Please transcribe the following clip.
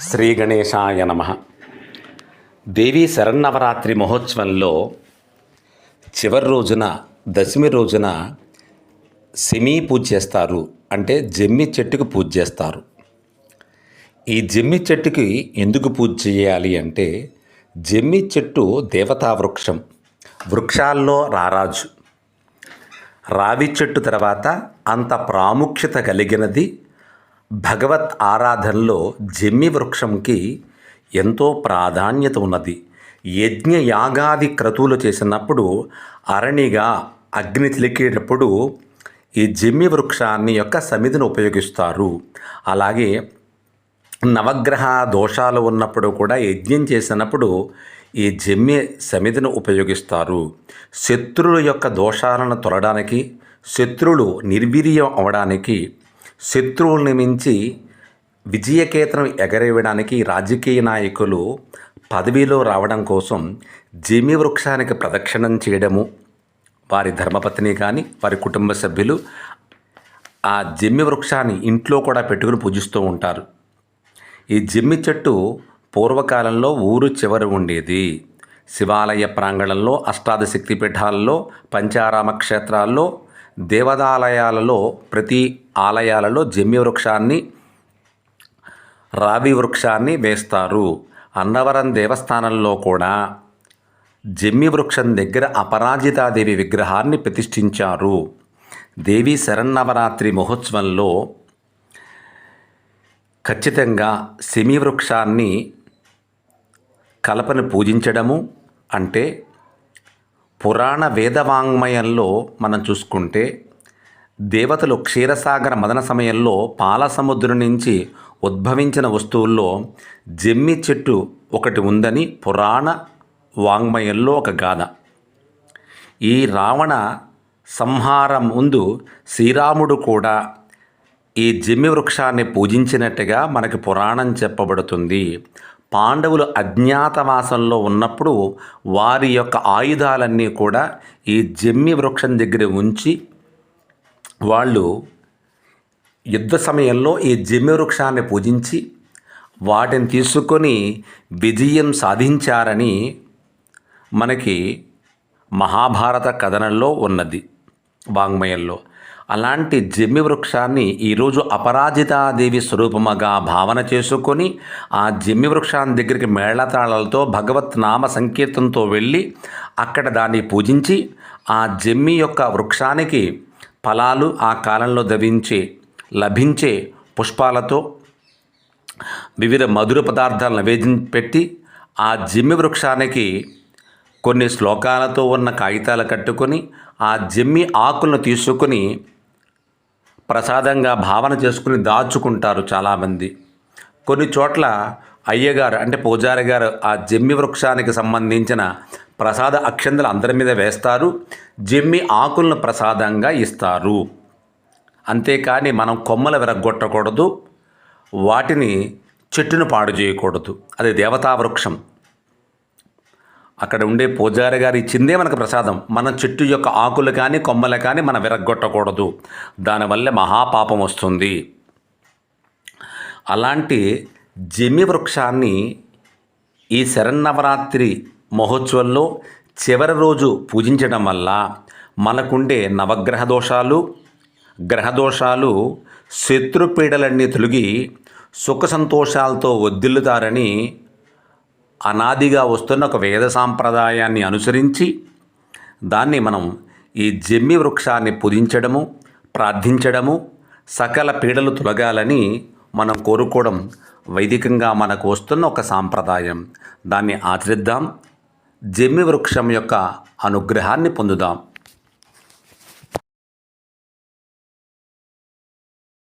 శ్రీ గణేశాయ నమ. దేవీ శరన్నవరాత్రి మహోత్సవంలో చివరి రోజున దశమి రోజున సెమీ పూజ చేస్తారు. అంటే జమ్మి చెట్టుకు పూజ చేస్తారు. ఈ జమ్మి చెట్టుకి ఎందుకు పూజ చేయాలి అంటే జమ్మి చెట్టు దేవతా వృక్షం. వృక్షాల్లో రారాజు. రావి చెట్టు తర్వాత అంత ప్రాముఖ్యత కలిగినది భగవత్ ఆరాధనలో జమ్మి వృక్షంకి ఎంతో ప్రాధాన్యత ఉన్నది. యజ్ఞ యాగాది క్రతువులు చేసినప్పుడు అరణిగా అగ్ని తిలికేటప్పుడు ఈ జమ్మి వృక్షాన్ని యొక్క సమితిని ఉపయోగిస్తారు. అలాగే నవగ్రహ దోషాలు ఉన్నప్పుడు కూడా యజ్ఞం చేసినప్పుడు ఈ జమ్మి సమితిని ఉపయోగిస్తారు. శత్రువుల యొక్క దోషాలను తొలడానికి శత్రువులు నిర్వీర్యం అవడానికి శత్రువుల్ని మించి విజయకేతనం ఎగరేయడానికి రాజకీయ నాయకులు పదవిలో రావడం కోసం జమ్మి వృక్షానికి ప్రదక్షిణం చేయడము వారి ధర్మపత్ని కానీ వారి కుటుంబ సభ్యులు ఆ జమ్మి వృక్షాన్ని ఇంట్లో కూడా పెట్టుకుని పూజిస్తూ ఉంటారు. ఈ జమ్మి చెట్టు పూర్వకాలంలో ఊరు చివర ఉండేది. శివాలయ ప్రాంగణంలో అష్టాదశక్తి పీఠాల్లో పంచారామ క్షేత్రాల్లో దేవదాలయాలలో ప్రతి ఆలయాలలో జమ్మి వృక్షాన్ని రావి వృక్షాన్ని వేస్తారు. అన్నవరం దేవస్థానంలో కూడా జమ్మి వృక్షం దగ్గర అపరాజితాదేవి విగ్రహాన్ని ప్రతిష్ఠించారు. దేవి శరన్నవరాత్రి మహోత్సవంలో ఖచ్చితంగా సెమి వృక్షాన్ని కలపను పూజించడము అంటే పురాణ వేదవాంగ్మయంలో మనం చూసుకుంటే దేవతలు క్షీరసాగర మదన సమయంలో పాలసముద్రం నుంచి ఉద్భవించిన వస్తువుల్లో జమ్మి చెట్టు ఒకటి ఉందని పురాణ వాంగ్మయంలో ఒక గాథ. ఈ రావణ సంహారం ముందు శ్రీరాముడు కూడా ఈ జమ్మి వృక్షాన్ని పూజించినట్టుగా మనకి పురాణం చెప్పబడుతుంది. పాండవులు అజ్ఞాతవాసంలో ఉన్నప్పుడు వారి యొక్క ఆయుధాలన్నీ కూడా ఈ జమ్మి వృక్షం దగ్గర ఉంచి వాళ్ళు యుద్ధ సమయంలో ఈ జమ్మి వృక్షాన్ని పూజించి వాటిని తీసుకొని విజయం సాధించారని మనకి మహాభారత కథనంలో ఉన్నది వాంగ్మయంలో. అలాంటి జమ్మి వృక్షాన్ని ఈరోజు అపరాజితాదేవి స్వరూపముగా భావన చేసుకొని ఆ జమ్మి వృక్షాన్ని దగ్గరికి మేళతాళాలతో భగవత్ నామ సంకీర్తనతో వెళ్ళి అక్కడ దాన్ని పూజించి ఆ జమ్మి యొక్క వృక్షానికి ఫలాలు ఆ కాలంలో దవించే లభించే పుష్పాలతో వివిధ మధుర పదార్థాలు నైవేద్యం పెట్టి ఆ జమ్మి వృక్షానికి కొన్ని శ్లోకాలతో ఉన్న కాగితాలు కట్టుకొని ఆ జమ్మి ఆకులను తీసుకొని ప్రసాదంగా భావన చేసుకుని దాచుకుంటారు చాలామంది. కొన్ని చోట్ల అయ్యగారు అంటే పూజారి గారు ఆ జమ్మి వృక్షానికి సంబంధించిన ప్రసాద అక్షంతలు అందరి మీద వేస్తారు జమ్మి ఆకులను ప్రసాదంగా ఇస్తారు. అంతేకాని మనం కొమ్మలు విరగొట్టకూడదు వాటిని చెట్టును పాడు చేయకూడదు. అది దేవతా వృక్షం. అక్కడ ఉండే పూజారి గారు ఇచ్చిందే మనకు ప్రసాదం. మన చెట్టు యొక్క ఆకులు కానీ కొమ్మలు కానీ మనం విరగ్గొట్టకూడదు. దానివల్ల మహాపాపం వస్తుంది. అలాంటి జమి వృక్షాన్ని ఈ శరన్నవరాత్రి మహోత్సవంలో చివరి రోజు పూజించడం వల్ల మనకుండే నవగ్రహ దోషాలు గ్రహదోషాలు శత్రుపీడలన్నీ తొలగి సుఖ సంతోషాలతో వద్దిల్లుతారని అనాదిగా వస్తున్న ఒక వేద సాంప్రదాయాన్ని అనుసరించి దాన్ని మనం ఈ జమ్మి వృక్షాన్ని పూజించడము ప్రార్థించడము సకల పీడలు తొలగాలని మనం కోరుకోవడం వైదికంగా మనకు వస్తున్న ఒక సాంప్రదాయం. దాన్ని ఆచరిద్దాం. జమ్మి వృక్షం యొక్క అనుగ్రహాన్ని పొందుదాం.